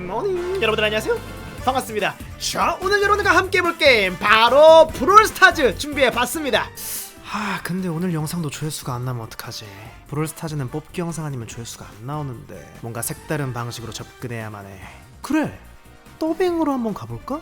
밍모닝 여러분들 안녕하세요. 반갑습니다. 자 오늘 여러분들과 함께 해볼 게임 바로 브롤스타즈 준비해봤습니다. 하 근데 오늘 영상도 조회수가 안 나면 어떡하지? 브롤스타즈는 뽑기 영상 아니면 조회수가 안 나오는데 뭔가 색다른 방식으로 접근해야만 해. 그래 더빙으로 한번 가볼까?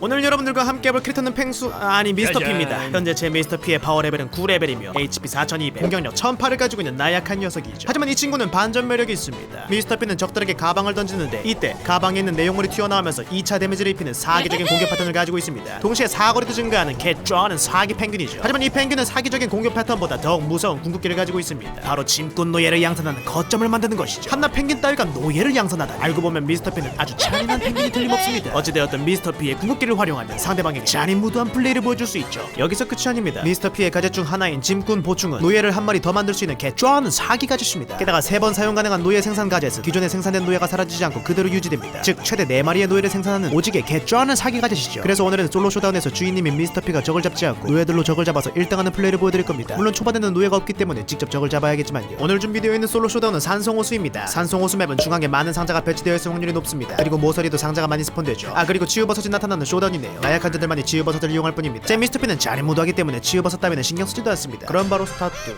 오늘 여러분들과 함께 해볼 캐릭터는 펭수 아니 미스터 짜잔. P입니다. 현재 제 미스터 P의 파워 레벨은 9레벨이며 HP 4200, 공격력 1008을 가지고 있는 나약한 녀석이죠. 하지만 이 친구는 반전 매력이 있습니다. 미스터 P는 적들에게 가방을 던지는데 이때 가방에 있는 내용물이 튀어나오면서 2차 데미지를 입히는 사기적인 공격 패턴을 가지고 있습니다. 동시에 사거리도 증가하는 개쩌는 사기 펭귄이죠. 하지만 이 펭귄은 사기적인 공격 패턴보다 더욱 무서운 궁극기를 가지고 있습니다. 바로 짐꾼 노예를 양산하는 거점을 만드는 것이죠. 한낱 펭귄 따위가 노예를 양산하다. 알고 보면 미스터 P는 아주 잔인한 펭귄이 틀림없습니다. 어찌되었든 미스터 P의 궁극기 를 활용하면 상대방에게 잔인무도한 플레이를 보여줄 수 있죠. 여기서 끝이 아닙니다. 미스터 P의 가젯 중 하나인 짐꾼 보충은 노예를 한 마리 더 만들 수 있는 개쩌는 사기 가젯입니다. 게다가 세 번 사용 가능한 노예 생산 가젯은 기존에 생산된 노예가 사라지지 않고 그대로 유지됩니다. 즉 최대 네 마리의 노예를 생산하는 오직의 개쩌는 사기 가젯이죠. 그래서 오늘은 솔로 쇼다운에서 주인님인 미스터 P가 적을 잡지 않고 노예들로 적을 잡아서 1등하는 플레이를 보여드릴 겁니다. 물론 초반에는 노예가 없기 때문에 직접 적을 잡아야겠지만요. 오늘 준비되어 있는 솔로 쇼다운은 산송호수입니다. 산송호수 맵은 중앙에 많은 상자가 배치되어 있을 확률이 높습니다. 그리고 모서리도 상자가 많이 스폰되죠. 아 그리고 치유버섯이 나타나는 쇼 다운이네요. 나약한 자들만이 치유버섯을 이용할 뿐입니다. 제 미스터 P는 잘무도하기 때문에 치유버섯 따위는 신경 쓰지도 않습니다. 그럼 바로 스타트.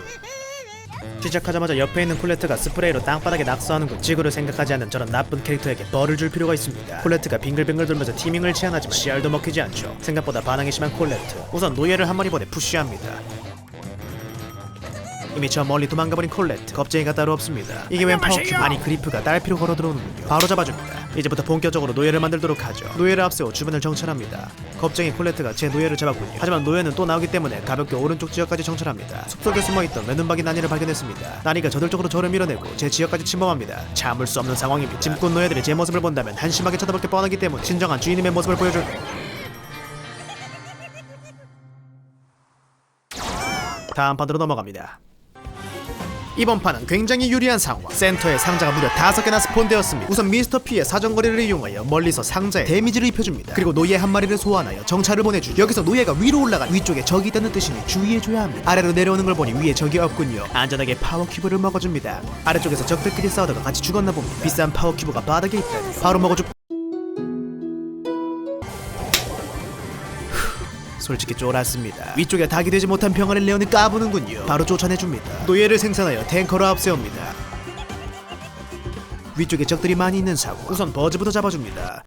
시작하자마자 옆에 있는 콜레트가 스프레이로 땅바닥에 낙서하는군. 지구를 생각하지 않는 저런 나쁜 캐릭터에게 벌을 줄 필요가 있습니다. 콜레트가 빙글빙글 돌면서 티밍을 제안하지만 씨알도 먹히지 않죠. 생각보다 반응이 심한 콜레트. 우선 노예를 한 마리 보내 푸쉬합니다. 이미 저 멀리 도망가버린 콜레트. 겁쟁이가 따로 없습니다. 이게 웬 파워큐 아니 그리프가 딸피로 걸어 들어오는군요. 바로 잡아줍니다 이제부터 본격적으로 노예를 만들도록 하죠. 노예를 앞세워 주변을 정찰합니다. 겁쟁이 콜레트가 제 노예를 잡았군요. 하지만 노예는 또 나오기 때문에 가볍게 오른쪽 지역까지 정찰합니다. 숲속에 숨어있던 외눈박이 나니를 발견했습니다. 나니가 저들쪽으로 저를 밀어내고 제 지역까지 침범합니다. 참을 수 없는 상황입니다. 짐꾼 노예들이 제 모습을 본다면 한심하게 쳐다볼 게 뻔하기 때문에 진정한 주인님의 모습을 보여줄 다음 판으로 넘어갑니다 이번 판은 굉장히 유리한 상황. 센터에 상자가 무려 다섯 개나 스폰되었습니다. 우선 미스터 P의 사정거리를 이용하여 멀리서 상자에 데미지를 입혀줍니다. 그리고 노예 한 마리를 소환하여 정찰을 보내주죠. 여기서 노예가 위로 올라가 위쪽에 적이 있다는 뜻이니 주의해줘야 합니다. 아래로 내려오는 걸 보니 위에 적이 없군요. 안전하게 파워 큐브를 먹어줍니다. 아래쪽에서 적들끼리 싸우다가 같이 죽었나 봅니다. 비싼 파워 큐브가 바닥에 있다니. 바로 먹어줘 솔직히 쫄았습니다. 위쪽에 닭이 되지 못한 병아리를 내어는 까부는군요. 바로 쫓아내줍니다. 노예를 생산하여 탱커로 앞세웁니다. 위쪽에 적들이 많이 있는 사고 우선 버즈부터 잡아줍니다.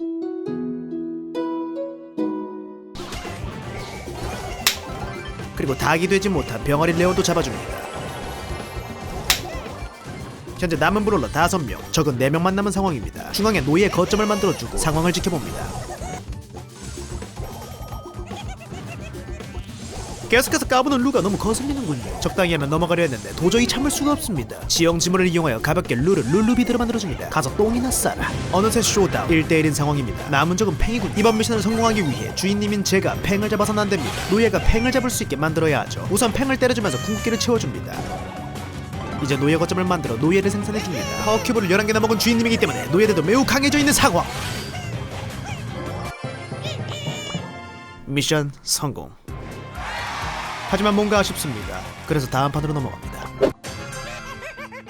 그리고 닭이 되지 못한 병아리 레오도 잡아줍니다. 현재 남은 브롤러 5명, 적은 4명만 남은 상황입니다. 중앙에 노예 거점을 만들어주고 상황을 지켜봅니다. 계속해서 까부는 루가 너무 거슬리는군요. 적당히 하면 넘어가려 했는데 도저히 참을 수가 없습니다. 지형 지물을 이용하여 가볍게 루를 룰루비드로 만들어줍니다. 가서 똥이나 싸라. 어느새 쇼다운 1대1인 상황입니다. 남은 적은 팽이군. 이번 미션을 성공하기 위해 주인님인 제가 팽을 잡아서는 안 됩니다. 노예가 팽을 잡을 수 있게 만들어야 하죠. 우선 팽을 때려주면서 궁극기를 채워줍니다. 이제 노예 거점을 만들어 노예를 생산해줍니다. 파워 큐브를 11개나 먹은 주인님이기 때문에 노예들도 매우 강해져 있는 상황. 미션 성공. 하지만 뭔가 아쉽습니다. 그래서 다음 판으로 넘어갑니다.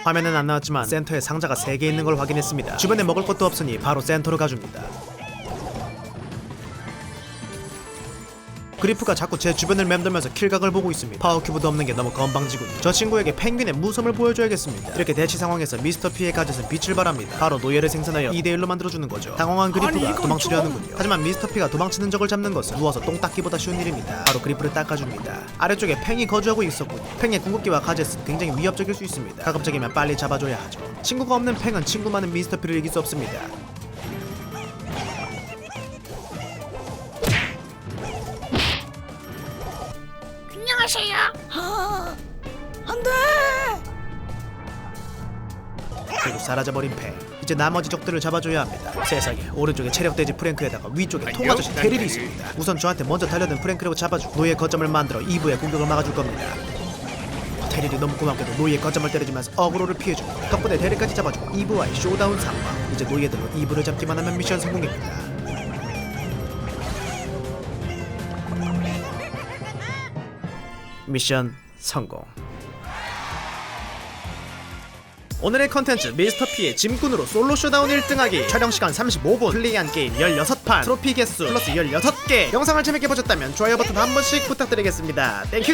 화면엔 안 나왔지만 센터에 상자가 3개 있는 걸 확인했습니다. 주변에 먹을 것도 없으니 바로 센터로 가줍니다. 그리프가 자꾸 제 주변을 맴돌면서 킬각을 보고 있습니다. 파워큐브도 없는 게 너무 건방지군요. 저 친구에게 펭귄의 무섬을 보여줘야겠습니다. 이렇게 대치 상황에서 미스터 P의 가젯은 빛을 발합니다. 바로 노예를 생산하여 2대1로 만들어주는 거죠. 당황한 그리프가 도망치려 하는군요. 하지만 미스터 P가 도망치는 적을 잡는 것은 누워서 똥 닦기보다 쉬운 일입니다. 바로 그리프를 닦아줍니다. 아래쪽에 팽이 거주하고 있었군요. 팽의 궁극기와 가젯은 굉장히 위협적일 수 있습니다. 가급적이면 빨리 잡아줘야 하죠. 친구가 없는 팽은 친구 많은 미스터 P를 이길 수 없습니다. 안녕하세요. 그리고 사라져버린 팽 이제 나머지 적들을 잡아줘야 합니다. 세상에 오른쪽에 체력돼지 프랭크에다가 위쪽에 통아저씨 테릴이 있습니다. 우선 저한테 먼저 달려든 프랭크를 잡아주고 노예 거점을 만들어 2부의 공격을 막아줄 겁니다. 테릴이 너무 고맙게도 노예 거점을 때려주면서 어그로를 피해주고 덕분에 테릴까지 잡아주고 2부와의 쇼다운 상황. 이제 노예들로 2부를 잡기만 하면 미션 성공입니다 미션 성공. 오늘의 컨텐츠 미스터 P의 짐꾼으로 솔로 쇼다운 1등하기. 촬영 시간 35분 플레이한 게임 16판 트로피 개수 플러스 16개. 영상을 재밌게 보셨다면 좋아요 버튼 한 번씩 부탁드리겠습니다. 땡큐